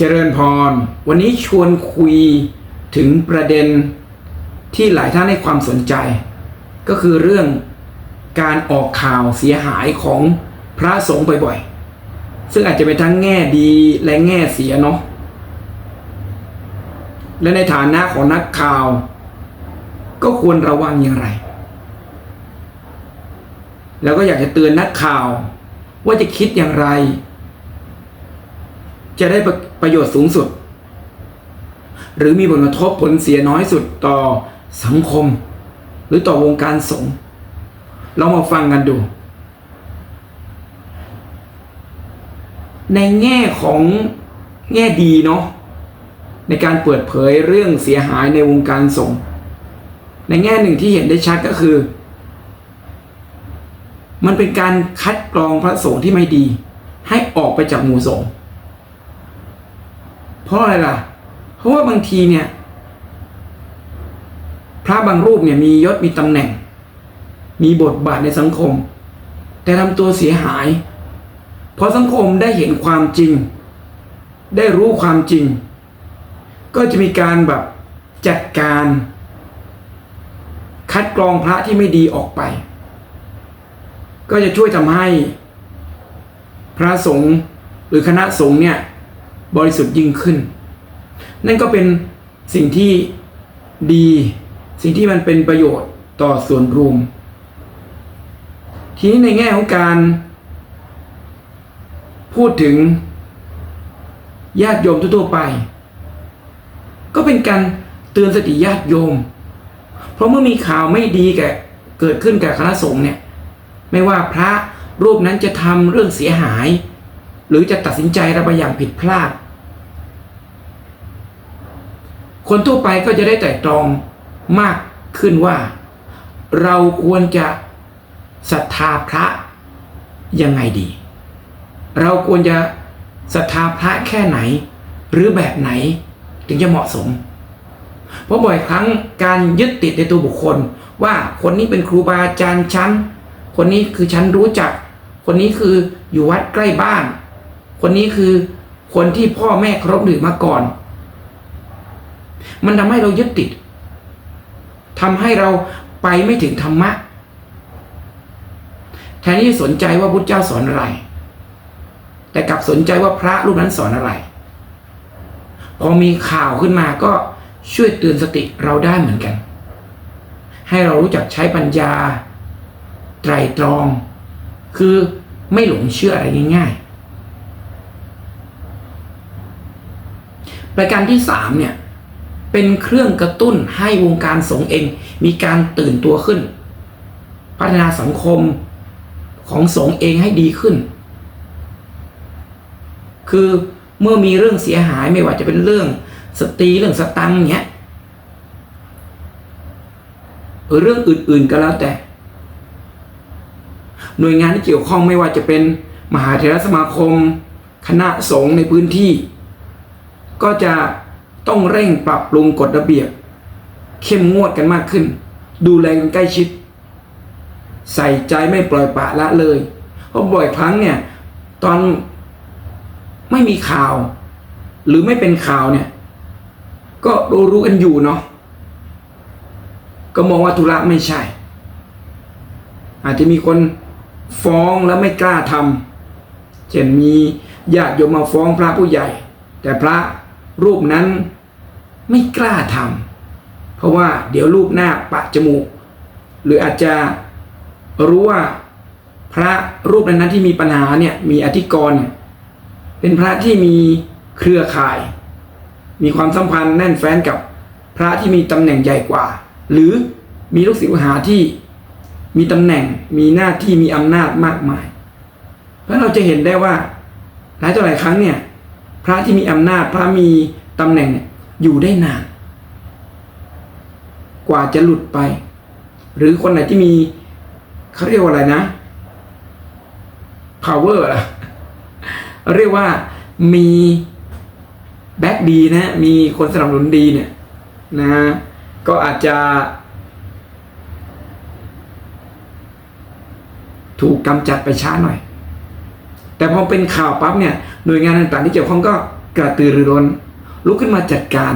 เจริญพร วันนี้ชวนคุยถึงประเด็นที่หลายท่านให้ความสนใจ ก็คือเรื่องการออกข่าวเสียหายของพระสงฆ์บ่อยๆ ซึ่งอาจจะเป็นทั้งแง่ดีและแง่เสียเนาะและในฐานะของนักข่าว ก็ควรระวังอย่างไร แล้วก็อยากจะเตือนนักข่าวว่าจะคิดอย่างไรจะได้ ประโยชน์สูงสุด หรือมีผลกระทบผลเสียน้อยสุดต่อสังคม หรือต่อวงการสงฆ์เรามาฟังกันดู ในแง่ของแง่ดีเนาะในการเปิดเผยเรื่องเสียหายในวงการสงฆ์ในแง่หนึ่งที่เห็นได้ชัดก็คือ มันเป็นการคัดกรองพระสงฆ์ที่ไม่ดี ให้ออกไปจากหมู่สงฆ์ เพราะอะไรล่ะ เพราะว่าบางทีเนี่ย พระบางรูปเนี่ยมียศมีตำแหน่ง มีบทบาทในสังคม แต่ทำตัวเสียหายพอสังคมได้เห็นความจริง ได้รู้ความจริง ก็จะมีการแบบจัดการ คัดกรองพระที่ไม่ดีออกไป ก็จะช่วยทำให้พระสงฆ์หรือคณะสงฆ์เนี่ย บริสุทธิ์ยิ่งขึ้น นั่นก็เป็นสิ่งที่ดี สิ่งที่มันเป็นประโยชน์ต่อส่วนรวม ทีนี้ในแง่ของการ พูดถึงญาติโยมทั่วๆไป ก็เป็นการเตือนสติญาติโยม เพราะเมื่อมีข่าวไม่ดีแก่เกิดขึ้นแก่คณะสงฆ์เนี่ย ไม่ว่าพระรูปนั้นจะทำเรื่องเสียหาย หรือจะตัดสินใจอะไรบางอย่างผิดพลาด คนทั่วไปก็จะได้แต่ตรองมากขึ้นว่า เราควรจะศรัทธาพระยังไงดี เราควรจะศรัทธาพระแค่ไหน หรือแบบไหนถึงจะเหมาะสม เพราะบ่อยครั้งการยึดติดในตัวบุคคล ว่าคนนี้เป็นครูบาอาจารย์ชั้น คนนี้คือฉันรู้จัก คนนี้คืออยู่วัดใกล้บ้าน คนนี้คือคนที่พ่อแม่เคารพหรือมาก่อน มันทำให้เรายึดติดทำให้เราไปไม่ถึงธรรมะ แทนที่สนใจว่าพุทธเจ้าสอนอะไร แต่กลับสนใจว่าพระรูปนั้นสอนอะไร พอมีข่าวขึ้นมาก็ช่วยเตือนสติเราได้เหมือนกัน ให้เรารู้จักใช้ปัญญา ไตรตรอง คือไม่หลงเชื่ออะไรง่ายๆ ประการที่สามเนี่ยเป็นเครื่องกระตุ้นให้วงการสงฆ์เอง มีการตื่นตัวขึ้น พัฒนาสังคมของสงฆ์เองให้ดีขึ้น คือเมื่อมีเรื่องเสียหายไม่ว่าจะเป็นเรื่องสตรีเรื่องสตังเนี้ยหรือเรื่องอื่นๆก็แล้วแต่ หน่วยงานที่เกี่ยวข้องไม่ว่าจะเป็นมหาเถรสมาคม คณะสงฆ์ในพื้นที่ ก็จะต้องเร่งปรับปรุงกฎระเบียบ เข้มงวดกันมากขึ้น ดูแลกันใกล้ชิด ใส่ใจไม่ปล่อยปละละเลย เพราะบ่อยครั้งเนี่ย ตอนไม่มีข่าว หรือไม่เป็นข่าวเนี่ย ก็รู้รู้กันอยู่เนาะก็มองว่าธุระไม่ใช่ อาจจะมีคนฟ้องแล้วไม่กล้าทำเช่นมีญาติโยมมาฟ้องพระผู้ใหญ่ แต่พระ รูปนั้นไม่กล้าทำเพราะว่าเดี๋ยวรูปหน้าปะจมูก หรืออาจจะรู้ว่าพระรูปนั้นที่มีปัญหาเนี่ยมีอธิกรณ์เป็นพระที่มีเครือข่าย มีความสัมพันธ์แน่นแฟ้นกับพระที่มีตำแหน่งใหญ่กว่า หรือมีลูกศิษย์หาที่มีตำแหน่งมีหน้าที่มีอำนาจมากมาย เพราะเราจะเห็นได้ว่าหลายต่อหลายครั้งเนี่ย ระที่มีอำนาจพระมีตำแหน่งอยู่ได้นาน กว่าจะหลุดไป หรือคนไหนที่มีเขาเรียกว่าอะไรนะ power ล่ะเรียกว่ามีแบ็กดีนะ มีคนสนับสนุนดีเนี่ยนะก็อาจจะ ถูกกำจัดไปช้าหน่อย แต่พอเป็นข่าวปั๊บเนี่ย หน่วยงานต่างๆที่เกี่ยวข้องก็กระตือรือร้นลุกขึ้นมาจัดการ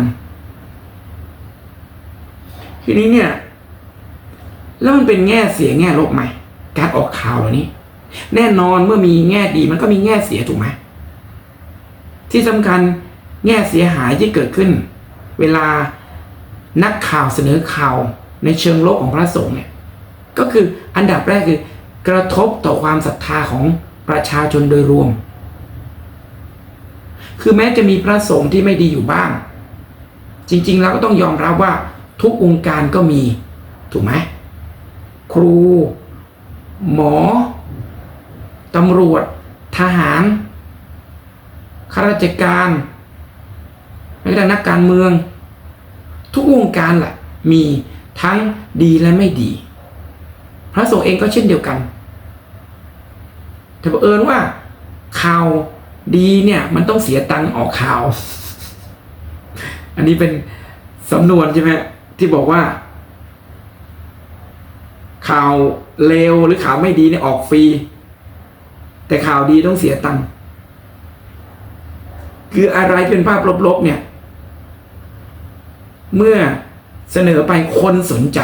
ทีนี้เนี่ย แล้วมันเป็นแง่เสียแง่ลบไหมการออกข่าวเหล่านี้ แน่นอนเมื่อมีแง่ดีมันก็มีแง่เสียถูกไหมที่สำคัญแง่เสียหายที่เกิดขึ้น เวลานักข่าวเสนอข่าวในเชิงลบของพระสงฆ์เนี่ยก็คืออันดับแรกคือกระทบต่อความศรัทธาของประชาชนโดยรวม คือแม้จะมีพระสงฆ์ที่ไม่ดีอยู่บ้าง จริงๆแล้วก็ต้องยอมรับว่าทุกองค์การก็มี ถูกไหมครู หมอ ตำรวจ ทหารข้าราชการแม้กระทั่งนักการเมือง ทุกวงการแหละมีทั้งดีและไม่ดี พระสงฆ์เองก็เช่นเดียวกัน แต่บังเอิญว่าข่าว ดีเนี่ยมันต้องเสียตังค์ออกข่าว อันนี้เป็นสำนวนใช่ไหมที่บอกว่า ข่าวเลวหรือข่าวไม่ดีเนี่ยออกฟรี แต่ข่าวดีต้องเสียตังค์คืออะไรที่เป็นภาพลบๆเนี่ย เมื่อเสนอไปคนสนใจ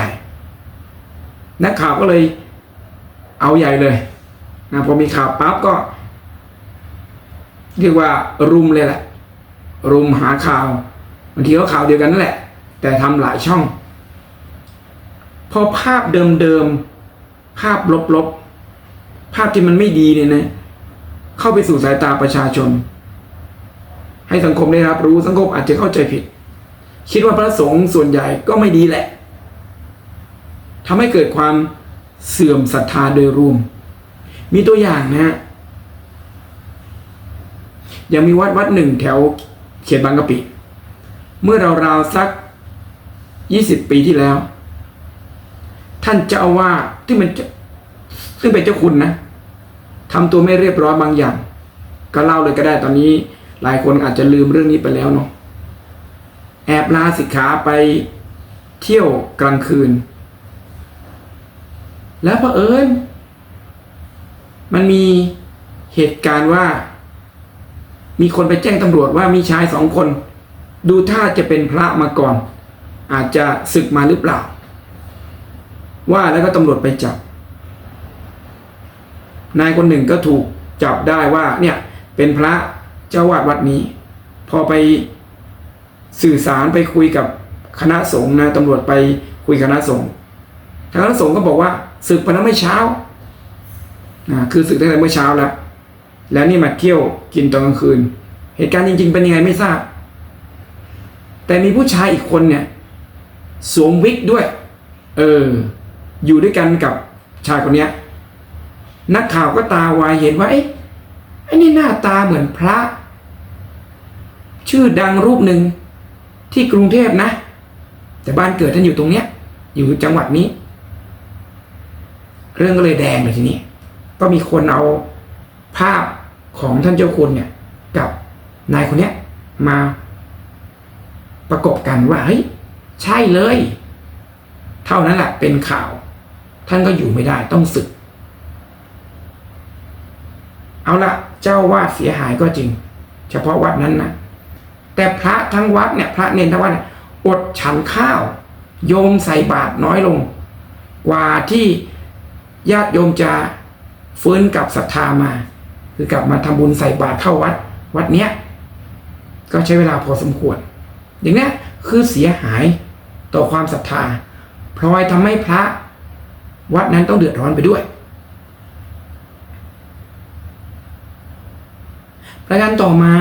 นักข่าวก็เลยเอาใหญ่เลยนะพอมีข่าวปั๊บก็ เรียกว่ารุมเลยแหละ รุมหาข่าวบางทีก็ข่าวเดียวกันนั่นแหละ แต่ทำหลายช่อง พอภาพเดิมๆภาพลบๆภาพที่มันไม่ดีเนี่ยนะเข้าไปสู่สายตาประชาชน ให้สังคมได้รับรู้สังคมอาจจะเข้าใจผิด คิดว่าพระสงฆ์ส่วนใหญ่ก็ไม่ดีแหละทำให้เกิดความเสื่อมศรัทธาโดยรวม มีตัวอย่างนะฮะ ยังมีวัดวัดหนึ่งแถวเขตบางกะปิ เมื่อเราวสักยี่สิบปีที่แล้ว ท่านเจ้าอาว่าสที่มันซึ่งเป็นเจ้าคุณนะทำตัวไม่เรียบร้อยบางอย่าง ก็เล่าเลยก็ได้ตอนนี้ หลายคนอาจจะลืมเรื่องนี้ไปแล้วเนาะแอบลาสิกขาไปเที่ยวกลางคืน แล้วเผอิญมันมีเหตุการณ์ว่า มีคนไปแจ้งตำรวจว่ามีชายสองคน ดูท่าจะเป็นพระมาก่อน อาจจะศึกมาหรือเปล่า ว่าแล้วก็ตำรวจไปจับ นายคนหนึ่งก็ถูกจับได้ว่าเนี่ยเป็นพระเจ้าวาดวัดนี้ พอไปสื่อสารไปคุยกับคณะสงฆ์นะตำรวจไปคุยคณะสงฆ์ทางคณะสงฆ์ก็บอกว่าศึกไปแล้วไม่เช้านะคือศึกตั้งแต่เมื่อเช้าแล้ว แล้วนี่มาเที่ยวกินตอนกลางคืน เหตุการณ์จริง ๆ เป็นยังไงไม่ทราบ แต่มีผู้ชายอีกคนเนี่ย สวมวิกด้วย เออ อยู่ด้วยกันกับชายคนเนี้ย นักข่าวก็ตาวายเห็นว่าเอ๊ะไอ้นี่หน้าตาเหมือนพระ ชื่อดังรูปหนึ่งที่กรุงเทพนะ แต่บ้านเกิดท่านอยู่ตรงเนี้ย อยู่จังหวัดนี้ เรื่องก็เลยแดงเลยทีนี้ ก็มีคนเอาภาพ ของท่านเจ้าคุณเนี่ยกับนายคนเนี้ยมาประกบกันว่าเฮ้ยใช่เลย เท่านั้นแหละเป็นข่าว ท่านก็อยู่ไม่ได้ต้องศึก เอาละเจ้าวาดเสียหายก็จริง เฉพาะวัดนั้นนะแต่พระทั้งวัดเนี่ยพระเนนทั้งวัดเนี่ยอดฉันข้าว โยมใส่บาตรน้อยลง กว่าที่ญาติโยมจะฟื้นกับศรัทธามา คือกลับมาทำบุญใส่บาตรเข้าวัด วัดเนี้ย ก็ใช้เวลาพอสมควร อย่างนี้คือเสียหายต่อความศรัทธาพลอยทำให้พระ วัดนั้นต้องเดือดร้อนไปด้วย ประการต่อมา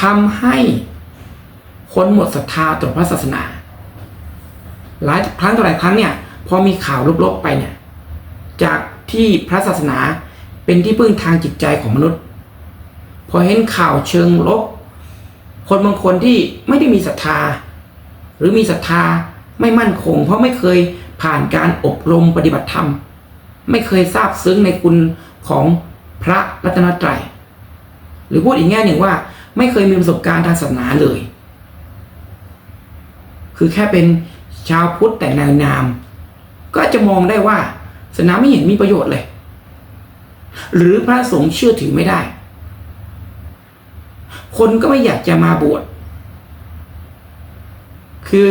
ทำให้คนหมดศรัทธาต่อพระศาสนา หลายครั้งต่อหลายครั้งเนี่ย พอมีข่าวลบๆไปเนี่ย จากที่พระศาสนา เป็นที่พึ่งทางจิตใจของมนุษย์ พอเห็นข่าวเชิงลบ คนบางคนที่ไม่ได้มีศรัทธา หรือมีศรัทธาไม่มั่นคง เพราะไม่เคยผ่านการอบรมปฏิบัติธรรม ไม่เคยทราบซึ้งในคุณของพระรัตนตรัย หรือพูดอีกแง่หนึ่งว่า ไม่เคยมีประสบการณ์ทางศาสนาเลย คือแค่เป็นชาวพุทธแต่นานาม ก็จะมองได้ว่าศาสนาไม่เห็นมีประโยชน์เลย หรือพระสงฆ์เชื่อถือไม่ได้ คนก็ไม่อยากจะมาบวชคือ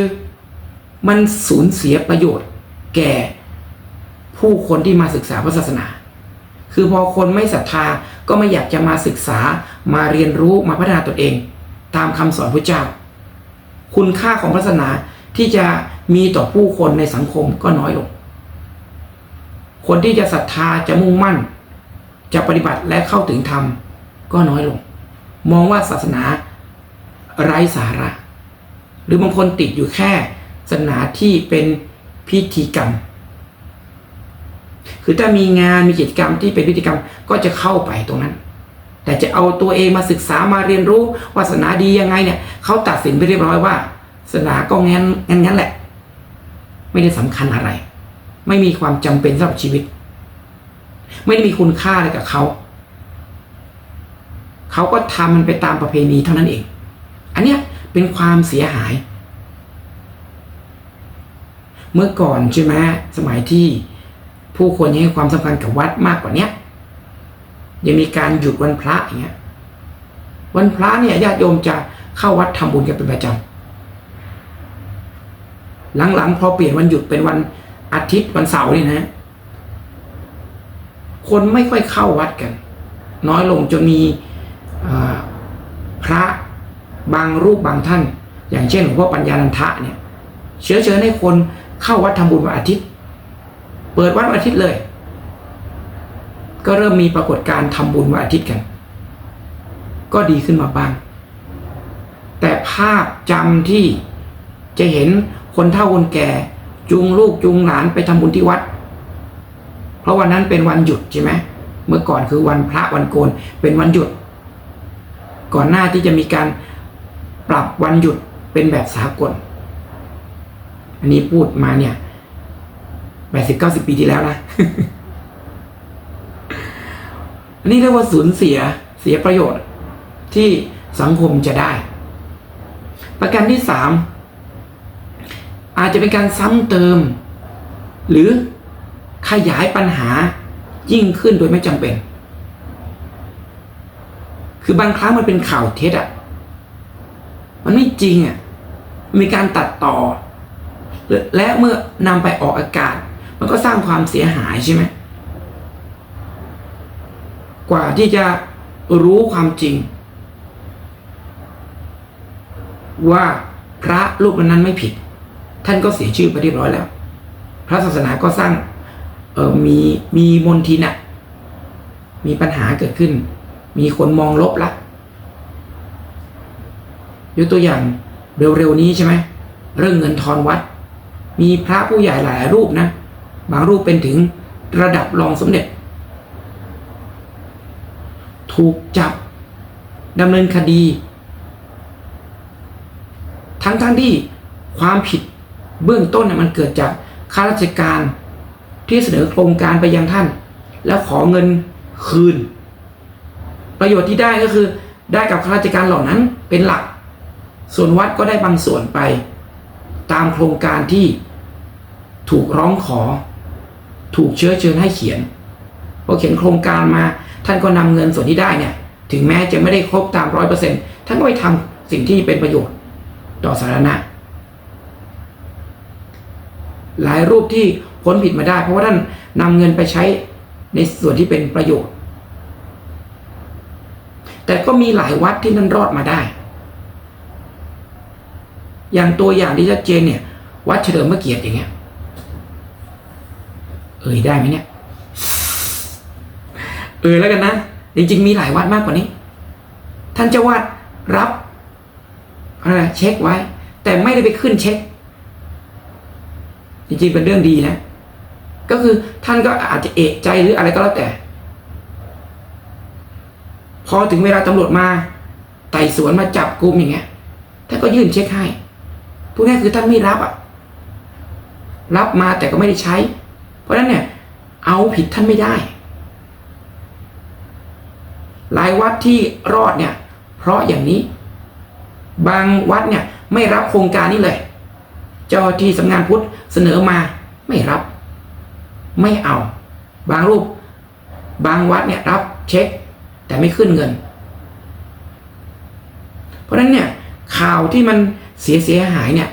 มันสูญเสียประโยชน์ แก่ผู้คนที่มาศึกษาพระศาสนา คือพอคนไม่ศรัทธาก็ไม่อยากจะมาศึกษามาเรียนรู้มาพัฒนาตนเอง ตามคำสอนพระเจ้า คุณค่าของพระศาสนาที่จะมีต่อผู้คนในสังคมก็น้อยลง คนที่จะศรัทธาจะมุ่งมั่น จะปฏิบัติและเข้าถึงธรรมก็น้อยลง มองว่าศาสนาไร้สาระ หรือบางคนติดอยู่แค่ศาสนาที่เป็นพิธีกรรม คือถ้ามีงานมีกิจกรรมที่เป็นพิธีกรรมก็จะเข้าไปตรงนั้น แต่จะเอาตัวเองมาศึกษามาเรียนรู้ว่าศาสนาดียังไงเนี่ยเขาตัดสินไปเรียบร้อยว่าศาสนาก็งั้นงั้นงั้นแหละ ไม่ได้สำคัญอะไร ไม่มีความจำเป็นสำหรับชีวิต ไม่ได้มีคุณค่าอะไรกับเขาเขาก็ทำมันไปตามประเพณีเท่านั้นเอง อันเนี้ยเป็นความเสียหาย เมื่อก่อนใช่ไหมสมัยที่ผู้คนยังให้ความสำคัญกับวัดมากกว่าเนี้ยยังมีการหยุดวันพระอย่างเงี้ย วันพระเนี่ยญาติโยมจะเข้าวัดทำบุญกันเป็นประจำหลังๆพอเปลี่ยนวันหยุดเป็นวันอาทิตย์วันเสาร์นี่นะ คนไม่ค่อยเข้าวัดกัน น้อยลงจนมีพระบางรูปบางท่าน อย่างเช่นหลวงพ่อปัญญานันทะเนี่ยเชื้อเชิญให้คนเข้าวัดทำบุญวันอาทิตย์ เปิดวัดวันอาทิตย์เลย ก็เริ่มมีปรากฏการณ์ทำบุญวันอาทิตย์กัน ก็ดีขึ้นมาบ้าง แต่ภาพจำที่จะเห็นคนเฒ่าคนแก่ จูงลูกจูงหลานไปทำบุญที่วัด ราะวันนั้นเป็นวันหยุดใช่ไหมเมื่อก่อนคือวันพระวันโกนเป็นวันหยุด ก่อนหน้าที่จะมีการปรับวันหยุดเป็นแบบสากล อันนี้พูดมาเนี่ยแปดสิบเก้าสิบปีที่แล้วนะ อันนี้เรียกว่าสูญเสียเสียประโยชน์ที่สังคมจะได้ ประการที่สามอาจจะเป็นการซ้ำเติม หรือ ขยายปัญหายิ่งขึ้นโดยไม่จำเป็น คือบางครั้งมันเป็นข่าวเท็จอะมันไม่จริงอะมีการตัดต่อ และเมื่อนำไปออกอากาศ มันก็สร้างความเสียหายใช่ไหม กว่าที่จะรู้ความจริง ว่าพระรูปนั้นไม่ผิด ท่านก็เสียชื่อไปเรียบร้อยแล้ว พระศาสนาก็สร้าง ออมีมีมนทินอะมีปัญหาเกิดขึ้น มีคนมองลบละยกตัวอย่างเร็วๆนี้ใช่ไหมเรื่องเงินทอนวัด มีพระผู้ใหญ่หลายรูปนะ บางรูปเป็นถึงระดับรองสมเด็จ ถูกจับดำเนินคดี ทั้งๆทที่ความผิดเบื้องต้นเนี่ยมันเกิดจากข้าราชการ ที่เสนอโครงการไปยังท่าน แล้วขอเงินคืน ประโยชน์ที่ได้ก็คือได้กับข้าราชการเหล่านั้นเป็นหลัก ส่วนวัดก็ได้บางส่วนไป ตามโครงการที่ถูกร้องขอ ถูกเชื้อเชิญให้เขียนพอเขียนโครงการมาท่านก็นำเงินส่วนที่ได้เนี่ยถึงแม้จะไม่ได้ครบตามร้อยเปอร์เซ็นท่านก็ไปทำสิ่งที่เป็นประโยชน์ต่อสาธารณะ หลายรูปที่ พ้นผิดมาได้ เพราะว่าท่านนำเงินไปใช้ในส่วนที่เป็นประโยชน์ แต่ก็มีหลายวัดที่นั่นรอดมาได้ อย่างตัวอย่างที่ชัดเจนเนี่ย วัดเฉลิมพระเกียรติอย่างเงี้ย เอ่ยได้ไหมเนี่ย เอ่ยแล้วกันนะจริงๆมีหลายวัดมากกว่านี้ ท่านเจ้าวาดรับอะไรเช็คไว้ แต่ไม่ได้ไปขึ้นเช็ค จริงๆเป็นเรื่องดีนะ ก็คือท่านก็อาจจะเอะใจหรืออะไรก็แล้วแต่ พอถึงเวลาตำรวจมาไต่สวนมาจับกลุ่มอย่างเงี้ยท่านก็ยื่นเช็คให้พูดง่ายคือท่านไม่รับอะ รับมาแต่ก็ไม่ได้ใช้ เพราะฉะนั้นเนี่ย เอาผิดท่านไม่ได้ หลายวัดที่รอดเนี่ย เพราะอย่างนี้ บางวัดเนี่ย ไม่รับโครงการนี้เลย เจ้าที่สำนักงานพุทธเสนอมาไม่รับ ไม่เอา บางรูป บางวัดเนี่ยรับเช็ค แต่ไม่ขึ้นเงิน เพราะฉะนั้นเนี่ยข่าวที่มันเสียเสียหายเนี่ย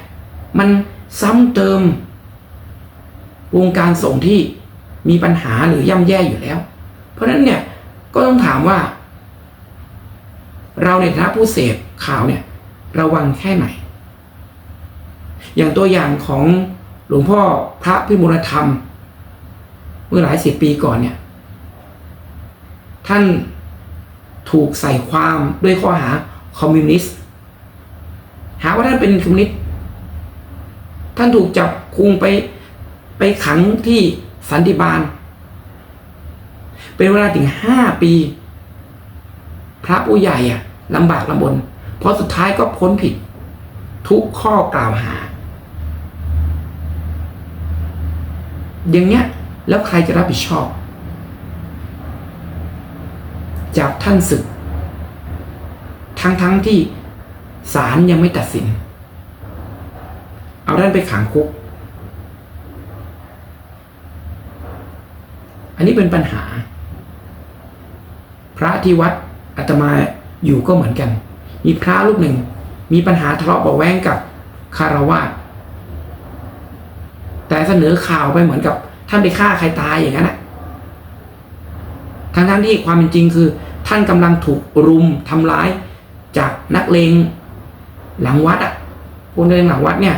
มันซ้ำเติม วงการส่งที่มีปัญหาหรือย่ำแย่อยู่แล้ว เพราะฉะนั้นเนี่ยก็ต้องถามว่า เราในฐานะผู้เสพข่าวเนี่ย ระวังแค่ไหน อย่างตัวอย่างของหลวงพ่อพระพิมูลธรรม เมื่อหลายสิบปีก่อนเนี่ย ท่านถูกใส่ความด้วยข้อหาคอมมิวนิสต์หาว่าท่านเป็นคอมมิวนิสต์ท่านถูกจับคุมไปไปขังที่สันติบาล เป็นเวลาถึงห้าปี พระผู้ใหญ่อะลำบากลำบน เพราะสุดท้ายก็พ้นผิด ทุกข้อกล่าวหา อย่างเนี้ย แล้วใครจะรับผิดชอบ จากท่านศึก ทั้งทั้งๆที่ศาลยังไม่ตัดสิน เอาท่านไปขังคุก อันนี้เป็นปัญหา พระที่วัดอาตมาอยู่ก็เหมือนกัน มีพระรูปหนึ่ง มีปัญหาทะเลาะเบาแวงกับคารวาสแต่เสนอข่าวไปเหมือนกับ ท่านไปฆ่าใครตายอย่างนั้นนะทั้งทั้งๆที่ความเป็นจริงคือ ท่านกำลังถูกรุมทำร้ายจากนักเลงหลังวัดอะพวกนักเลงหลังวัดเนี่ย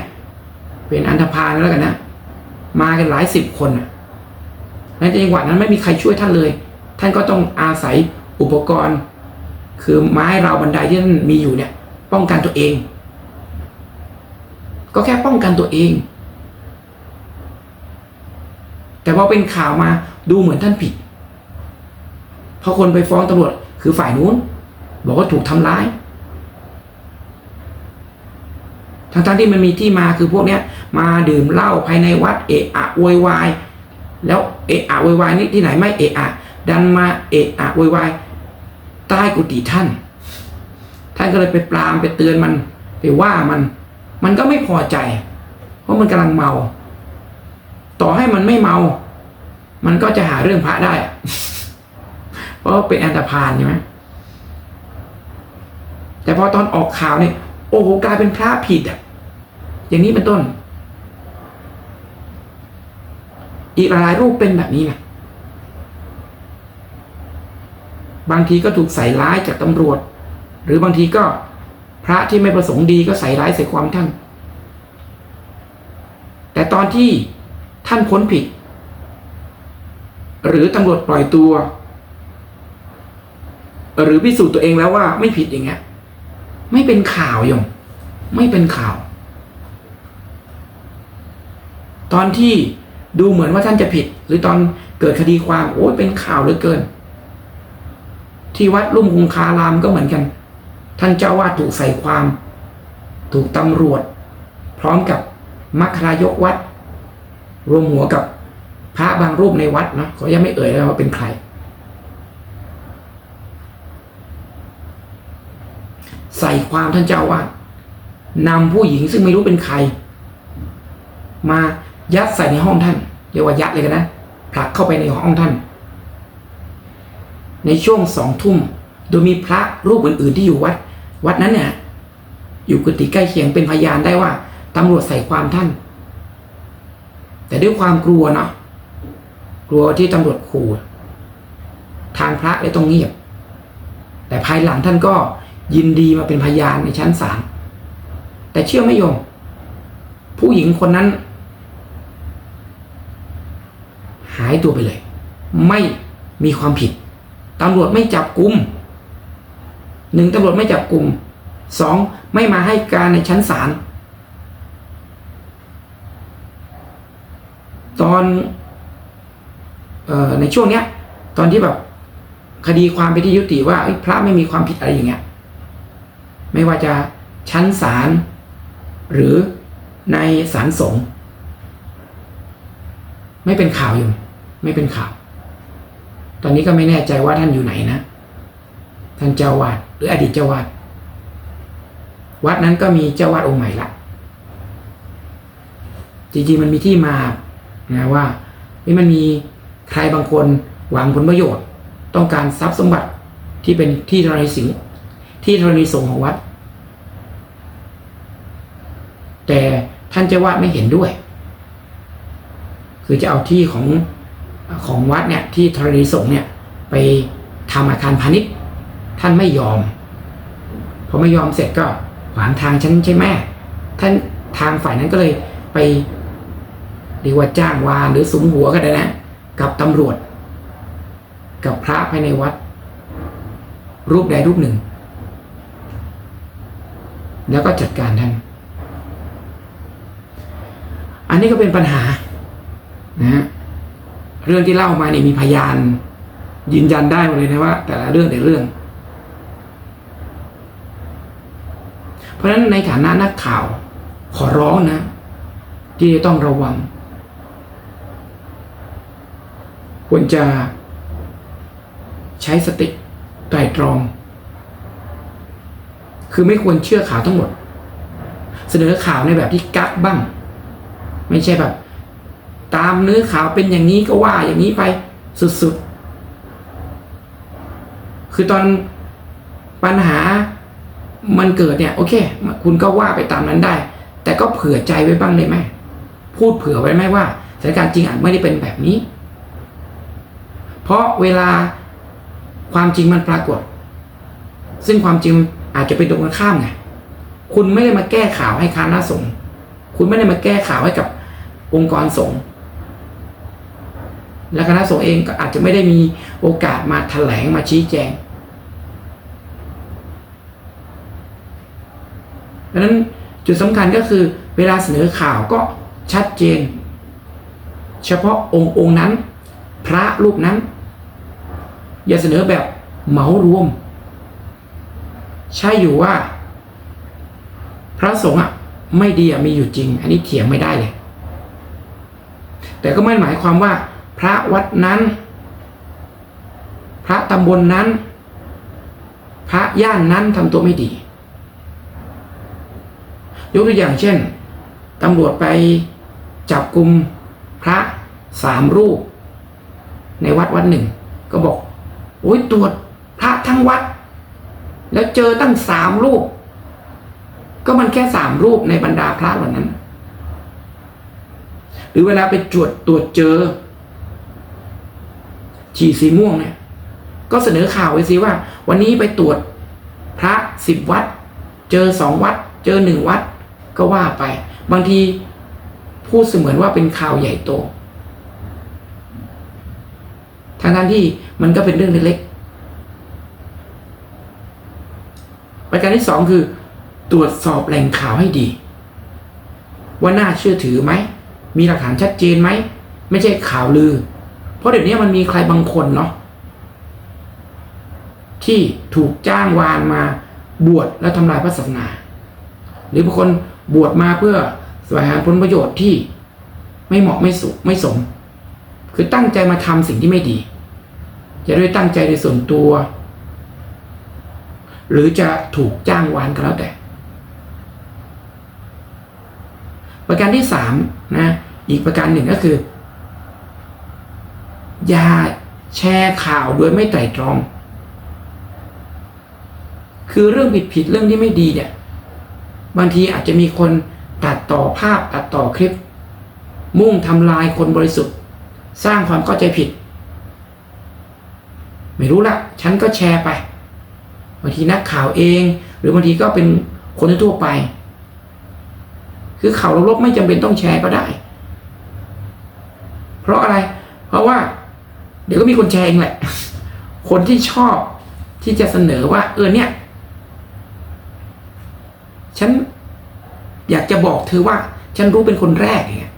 เป็นอันธพาลแล้วกันนะมากันหลายสิบคนอะในจังหวัดนั้นไม่มีใครช่วยท่านเลย ท่านก็ต้องอาศัยอุปกรณ์ คือไม้ราวบันไดที่ท่านมีอยู่เนี่ย ป้องกันตัวเอง ก็แค่ป้องกันตัวเอง แต่พอเป็นข่าวมาดูเหมือนท่านผิด เพราะคนไปฟ้องตำรวจคือฝ่ายนู้น บอกว่าถูกทำร้าย ทั้งๆที่มันมีที่มาคือพวกเนี้ย มาดื่มเหล้าภายในวัดเอะอะโวยวายแล้วเอะอะโวยวายนี่ที่ไหนไม่เอะอะดันมาเอะอะโวยวายใต้กุฏิท่าน ท่านก็เลยไปปรามไปเตือนมัน ไปว่ามัน มันก็ไม่พอใจ เพราะมันกำลังเมา ต่อให้มันไม่เมา มันก็จะหาเรื่องพระได้ เพราะเป็นอันตรพาลใช่ไหมแต่พอตอนออกข่าวเนี่ยโอ้โหกลายเป็นพระผิดอะ อย่างนี้เป็นต้น อีกหลายรูปเป็นแบบนี้นะบางทีก็ถูกใส่ร้ายจากตำรวจ หรือบางทีก็พระที่ไม่ประสงค์ดีก็ใส่ร้ายใส่ความท่าน แต่ตอนที่ ท่านพ้นผิด หรือตำรวจปล่อยตัว หรือพิสูจน์ตัวเองแล้วว่าไม่ผิดอย่างเงี้ย ไม่เป็นข่าวยมไม่เป็นข่าว ตอนที่ดูเหมือนว่าท่านจะผิด หรือตอนเกิดคดีความโอ้ยเป็นข่าวเหลือเกิน ที่วัดลุ่มคงคารามก็เหมือนกัน ท่านเจ้าวาดถูกใส่ความ ถูกตำรวจ พร้อมกับมัคคารายกวัด รวมหัวกับพระบางรูปในวัดเนาะเขายังไม่เอ่ยเลยว่าเป็นใคร ใส่ความท่านเจ้าอาวานำผู้หญิงซึ่งไม่รู้เป็นใคร มายัดใส่ในห้องท่านเรียกว่ายัดเลยกันนะผลักเข้าไปในห้องท่าน ในช่วงสองทุ่มโดยมีพระรูปอื่น ๆ ที่อยู่วัด วัดนั้นเนี่ยอยู่กุฏิใกล้เคียงเป็นพยานได้ว่าตำรวจใส่ความท่าน แต่ด้วยความกลัวเนาะกลัวที่ตำรวจขู่ทางพระเลยต้องเงียบ แต่ภายหลังท่านก็ยินดีมาเป็นพยานในชั้นศาลแต่เชื่อไม่ยม ผู้หญิงคนนั้น หายตัวไปเลย ไม่มีความผิดตำรวจไม่จับกลุ่มหนึ่งตำรวจไม่จับกลุ่มสองไม่มาให้การในชั้นศาล ตอนออในช่วงเนี้ย ตอนที่แบบคดีความไปที่ยุติว่าพระไม่มีความผิดอะไรอย่างเงี้ย ไม่ว่าจะชั้นศาลหรือในศาลสงฆ์ไม่เป็นข่าวอยู่ ไม่เป็นข่าว ตอนนี้ก็ไม่แน่ใจว่าท่านอยู่ไหนนะ ท่านเจ้าวาดหรืออดีตเจ้าวาดวัดนั้นก็มีเจ้าวาดองค์ใหม่ละจริงๆมันมีที่มา นะว่ามันมีใครบางคนหวังผลประโยชน์ ต้องการทรัพย์สมบัติที่เป็นที่ธรณีสิงที่ธรณีสงของวัด แต่ท่านเจ้าวาดไม่เห็นด้วย คือจะเอาที่ของของวัดเนี่ยที่ธรณีสงเนี่ยไปทำอาคารพาณิชย์ท่านไม่ยอมพอไม่ยอมเสร็จก็ขวางทางฉันใช่ไหมท่านทางฝ่ายนั้นก็เลยไป เรียกว่าจ้างวานหรือสมหัวกันนะ กับตำรวจ กับพระภายในวัด รูปใดรูปหนึ่ง แล้วก็จัดการท่านอันนี้ก็เป็นปัญหานะฮะเรื่องที่เล่ามาเนี่ยมีพยาน ยืนยันได้หมดเลยนะว่า แต่ละเรื่องแต่ละเรื่อง เพราะฉะนั้นในฐานะนักข่าวขอร้องนะ ที่จะต้องระวัง ควรจะใช้สติไตรตรอง คือไม่ควรเชื่อข่าวทั้งหมด เสนอข่าวในแบบที่กักบ้าง ไม่ใช่แบบ ตามเนื้อข่าวเป็นอย่างนี้ก็ว่าอย่างนี้ไปสุดๆ คือตอนปัญหามันเกิดเนี่ย โอเค คุณก็ว่าไปตามนั้นได้ แต่ก็เผื่อใจไว้บ้างได้ไหมพูดเผื่อไว้ไหมว่าสถานการณ์จริงอาจไม่ได้เป็นแบบนี้ เพราะเวลาความจริงมันปรากฏ ซึ่งความจริงอาจจะเป็นตรงกันข้ามไงคุณไม่ได้มาแก้ข่าวให้คณะสงฆ์คุณไม่ได้มาแก้ข่าวให้กับองค์กรสงฆ์และคณะสงฆ์เองก็อาจจะไม่ได้มีโอกาสมาแถลงมาชี้แจงดังนั้นจุดสำคัญก็คือเวลาเสนอข่าวก็ชัดเจน เฉพาะองค์องค์นั้น พระรูปนั้น อย่าเสนอแบบเหมารวม ใช่อยู่ว่า พระสงฆ์อะไม่ดีอะมีอยู่จริง อันนี้เถียงไม่ได้เลย แต่ก็ไม่หมายความว่า พระวัดนั้น พระตำบลนนั้น พระย่านนั้นทำตัวไม่ดี ยกตัวอย่างเช่นตำรวจไปจับกลุ่มพระสามรูป ในวัดวัดหนึ่ง ก็บอก โอ้ยตรวจพระทั้งวัด แล้วเจอตั้งสามรูป ก็มันแค่สามรูปในบรรดาพระเหล่านั้น หรือเวลาไปตรวจตรวจเจอ ฉี่สีม่วงเนี่ย ก็เสนอข่าวไว้สิว่า วันนี้ไปตรวจพระสิบวัด เจอสองวัด เจอหนึ่งวัด ก็ว่าไป บางทีพูดเสมือนว่าเป็นข่าวใหญ่โต ทางการที่มันก็เป็นเรื่องเล็กๆประการที่สองคือ ตรวจสอบแหล่งข่าวให้ดี ว่าน่าเชื่อถือไหม มีหลักฐานชัดเจนไหม ไม่ใช่ข่าวลือ เพราะเดี๋ยวนี้มันมีใครบางคนเนาะที่ถูกจ้างวานมาบวชแล้วทำลายพระศาสนา หรือบางคนบวชมาเพื่อแสวงหาผลประโยชน์ที่ไม่เหมาะไม่สุไม่สม คือตั้งใจมาทำสิ่งที่ไม่ดี จะด้วยตั้งใจในส่วนตัว หรือจะถูกจ้างวานก็แล้วแต่ ประการที่สามนะอีกประการหนึ่งก็คือ อย่าแชร์ข่าวโดยไม่ไตร่ตรอง คือเรื่องผิดผิดๆเรื่องที่ไม่ดีเนี่ยบางทีอาจจะมีคนตัดต่อภาพตัดต่อคลิป มุ่งทำลายคนบริสุทธิ์ สร้างความเข้าใจผิด ไม่รู้ละฉันก็แชร์ไปบางทีนักข่าวเอง หรือบางทีก็เป็นคนทั่วไป คือข่าวลบๆไม่จำเป็นต้องแชร์ก็ได้ เพราะอะไร เพราะว่า เดี๋ยวก็มีคนแชร์เองแหละ คนที่ชอบที่จะเสนอว่า เออเนี่ย ฉันอยากจะบอกเธอว่า ฉันรู้เป็นคนแรกอย่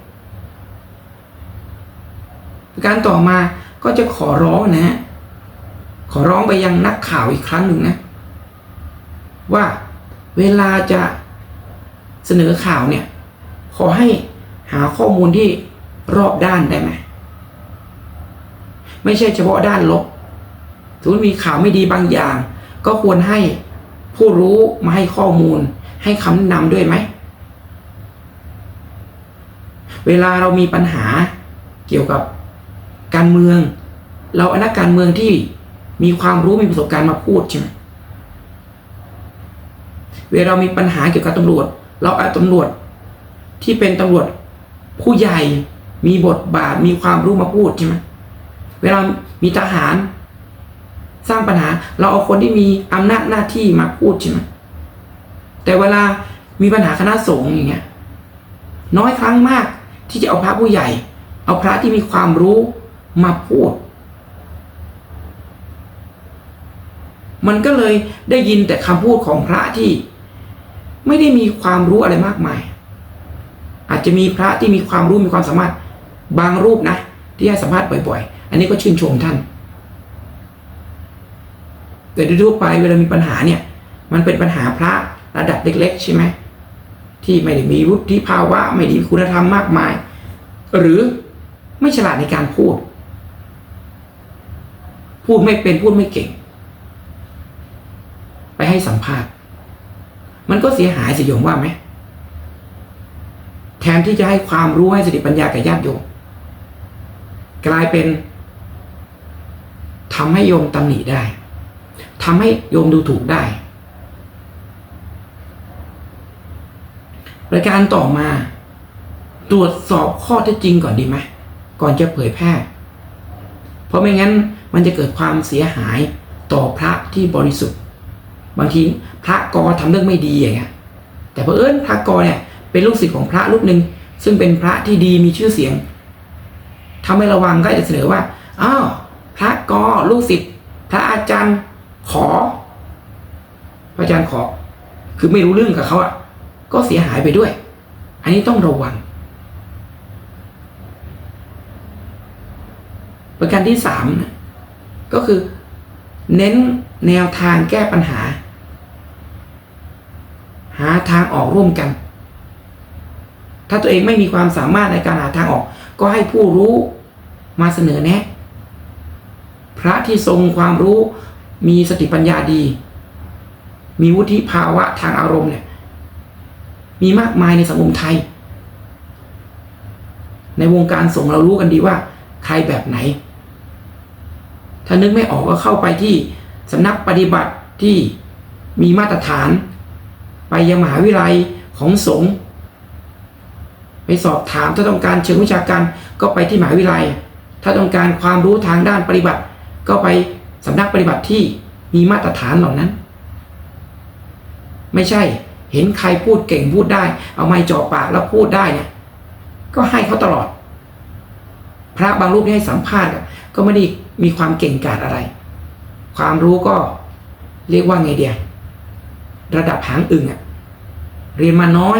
การต่อมาก็จะขอร้องนะฮะขอร้องไปยังนักข่าวอีกครั้งหนึ่งนะ ว่าเวลาจะเสนอข่าวเนี่ย ขอให้หาข้อมูลที่รอบด้านได้ไหมไม่ใช่เฉพาะด้านลบถือว่ามีข่าวไม่ดีบางอย่าง ก็ควรให้ผู้รู้มาให้ข้อมูล ให้คำแนะนำด้วยไหม เวลาเรามีปัญหาเกี่ยวกับ การเมือง เราเอานักการเมืองที่มีความรู้มีประสบการณ์มาพูดใช่ไหมเวลาเรามีปัญหาเกี่ยวกับตำรวจ เราเอาตำรวจที่เป็นตำรวจผู้ใหญ่มีบทบาทมีความรู้มาพูดใช่ไหมเวลามีทหารสร้างปัญหา เราเอาคนที่มีอำนาจหน้าที่มาพูดใช่ไหมแต่เวลามีปัญหาคณะสงฆ์อย่างเงี้ยน้อยครั้งมากที่จะเอาพระผู้ใหญ่ เอาพระที่มีความรู้ มาพูด มันก็เลยได้ยินแต่คำพูดของพระที่ ไม่ได้มีความรู้อะไรมากมาย อาจจะมีพระที่มีความรู้มีความสามารถบางรูปนะ ที่ให้สัมภาษณ์บ่อยๆ อันนี้ก็ชื่นชมท่าน แต่โดยทั่วไปเวลามีปัญหาเนี่ย มันเป็นปัญหาพระระดับเล็ก ๆ ใช่ไหมที่ไม่ได้มีวุฒิภาวะ ไม่ได้มีคุณธรรมมากมาย หรือไม่ฉลาดในการพูด พูดไม่เป็นพูดไม่เก่ง ไปให้สัมภาษณ์ มันก็เสียหายสิโยมว่าไหมแทนที่จะให้ความรู้ให้สติปัญญาแก่ญาติโยมกลายเป็นทำให้โยมตำหนิได้ทำให้โยมดูถูกได้รายการต่อมา ตรวจสอบข้อเท็จจริงก่อนดีไหมก่อนจะเผยแพร่ เพราะไม่งั้น มันจะเกิดความเสียหายต่อพระที่บริสุทธิ์ บางทีพระกอทำเรื่องไม่ดีอย่างเงี้ยแต่เพอเอิญพระกอเนี่ยเป็นลูกศิษย์ของพระรูปหนึ่งซึ่งเป็นพระที่ดีมีชื่อเสียงทำให้ระวังก็จะเสนอว่าอ้าวพระกอลูกศิษย์พระอาจารย์ขอ พระอาจารย์ขอ คือไม่รู้เรื่องกับเขาอะก็เสียหายไปด้วย อันนี้ต้องระวัง ประการที่สามนะ ก็คือเน้นแนวทางแก้ปัญหา หาทางออกร่วมกัน ถ้าตัวเองไม่มีความสามารถในการหาทางออก ก็ให้ผู้รู้มาเสนอแนะ พระที่ทรงความรู้มีสติปัญญาดี มีวุฒิภาวะทางอารมณ์เนี่ย มีมากมายในสังคมไทย ในวงการสงฆ์เรารู้กันดีว่า ใครแบบไหน ถ้านึกไม่ออกก็เข้าไปที่สำนักปฏิบัติที่มีมาตรฐาน ไปยังมหาวิทยาลัยของสงฆ์ไปสอบถามถ้าต้องการเชิงวิชาการก็ไปที่มหาวิทยาลัย ถ้าต้องการความรู้ทางด้านปฏิบัติ ก็ไปสำนักปฏิบัติที่มีมาตรฐานเหล่านั้น ไม่ใช่เห็นใครพูดเก่งพูดได้ เอาไม้จ่อปากแล้วพูดได้เนี่ยก็ให้เขาตลอด พระบางรูปที่ให้สัมภาษณ์ก็ไม่ได้ มีความเก่งกาจอะไร ความรู้ก็เรียกว่าไงเดียระดับหางอึ่งอะเรียนมาน้อย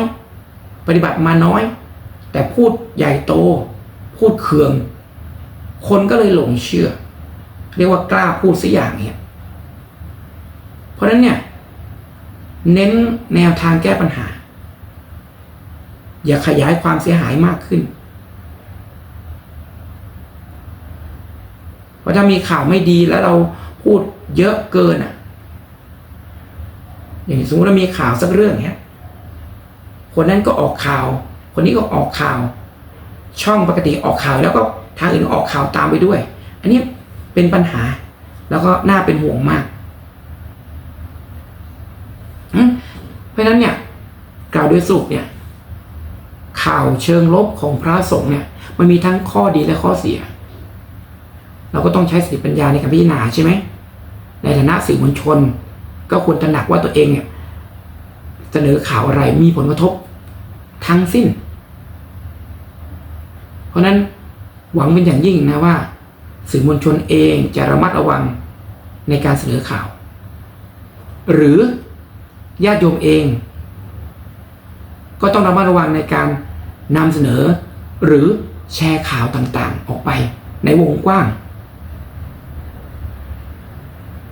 ปฏิบัติมาน้อย แต่พูดใหญ่โต พูดเคือง คนก็เลยหลงเชื่อ เรียกว่ากล้าพูดสักอย่างเนี่ยเพราะฉะนั้นเนี่ย เน้นแนวทางแก้ปัญหา อย่าขยายความเสียหายมากขึ้น เพราะถ้ามีข่าวไม่ดีแล้วเราพูดเยอะเกินอะ อย่างสมมติเรามีข่าวสักเรื่องเนี้ย คนนั้นก็ออกข่าว คนนี้ก็ออกข่าว ช่องปกติออกข่าวแล้วก็ทางอื่นออกข่าวตามไปด้วย อันนี้เป็นปัญหา แล้วก็น่าเป็นห่วงมากเพราะฉะนั้นเนี่ยกล่าวโดยสรุปเนี่ย ข่าวเชิงลบของพระสงฆ์เนี่ย มันมีทั้งข้อดีและข้อเสีย เราก็ต้องใช้สติปัญญาในการพิจารณาใช่ไหมในฐานะสื่อมวลชน ก็ควรตระหนักว่าตัวเองเนี่ยเสนอข่าวอะไรมีผลกระทบทั้งสิ้น เพราะนั้นหวังเป็นอย่างยิ่งนะว่า สื่อมวลชนเองจะระมัดระวังในการเสนอข่าว หรือญาติโยมเอง ก็ต้องระมัดระวังในการนำเสนอ หรือแชร์ข่าวต่างๆ ออกไปในวงกว้าง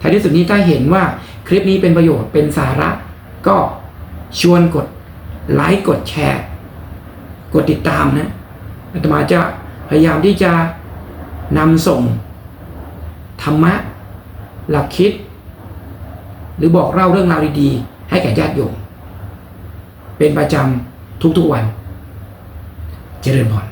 ท้ายที่สุดนี้ถ้าเห็นว่าคลิปนี้เป็นประโยชน์เป็นสาระ ก็ชวนกดไลค์กดแชร์ กดติดตามนะอาตมาจะพยายามที่จะนำส่ง ธรรมะ หลักคิด หรือบอกเล่าเรื่องราวดีๆ ให้แก่ญาติโยมเป็นประจำทุกๆวัน เจริญพร